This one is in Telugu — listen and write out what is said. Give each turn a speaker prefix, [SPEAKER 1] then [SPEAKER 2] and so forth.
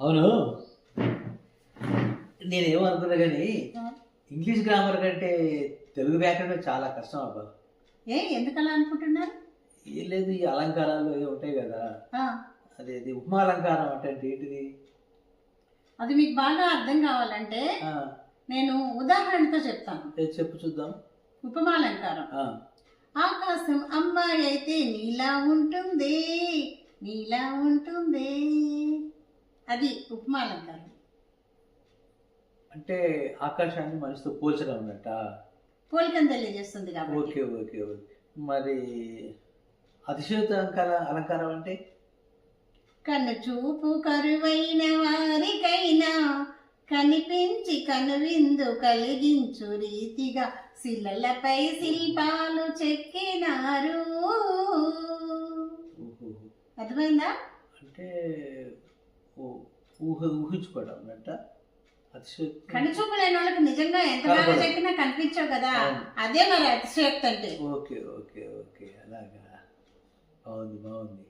[SPEAKER 1] అవును. నేనేమనుకున్నా కానీ ఇంగ్లీష్ గ్రామర్ కంటే తెలుగు వ్యాకరణం చాలా కష్టం అబ్బా.
[SPEAKER 2] ఏ ఎందుకు అలా అనుకుంటున్నారు?
[SPEAKER 1] ఏం లేదు ఈ అలంకారాలు ఏవో ఉంటాయి కదా. అదేది ఉపమాలంకారం అంటే అంటే ఏంటిది?
[SPEAKER 2] అది మీకు బాగా అర్థం కావాలంటే నేను ఉదాహరణతో చెప్తాను.
[SPEAKER 1] చెప్పు చూద్దాం.
[SPEAKER 2] ఉపమాలంకారం ఆకాశం అమ్మాయి అయితే నీలా ఉంటుంది నీలా ఉంటుంది. అది ఉపమాలంకారం
[SPEAKER 1] అంటే ఆకాశాన్ని మనిషితో పోల్చడం అన్నట్ట
[SPEAKER 2] పోలికను తెలియజేస్తుంది కాబట్టి.
[SPEAKER 1] Okay okay okay. మరి అతిశయోక్త అలంకార అలంకారం అంటే?
[SPEAKER 2] కన్ను చూపు కరువైన వారికైనా కనిపించి కనువిందు కలిగించు రీతిగా శిలలపై శిల్పాలు చెక్కినారు.
[SPEAKER 1] ఓహో.
[SPEAKER 2] అర్థమైందా?
[SPEAKER 1] అంటే ఊహ ఊహించుకోవడం అతిశయోక్తి.
[SPEAKER 2] కనుచూపు లేని వాళ్ళకి నిజంగా ఎంత బాగా కనిపించవు కదా. అదే మరి అతిశయోక్తి అంటే.
[SPEAKER 1] Okay okay okay. అలాగా. బాగుంది బాగుంది.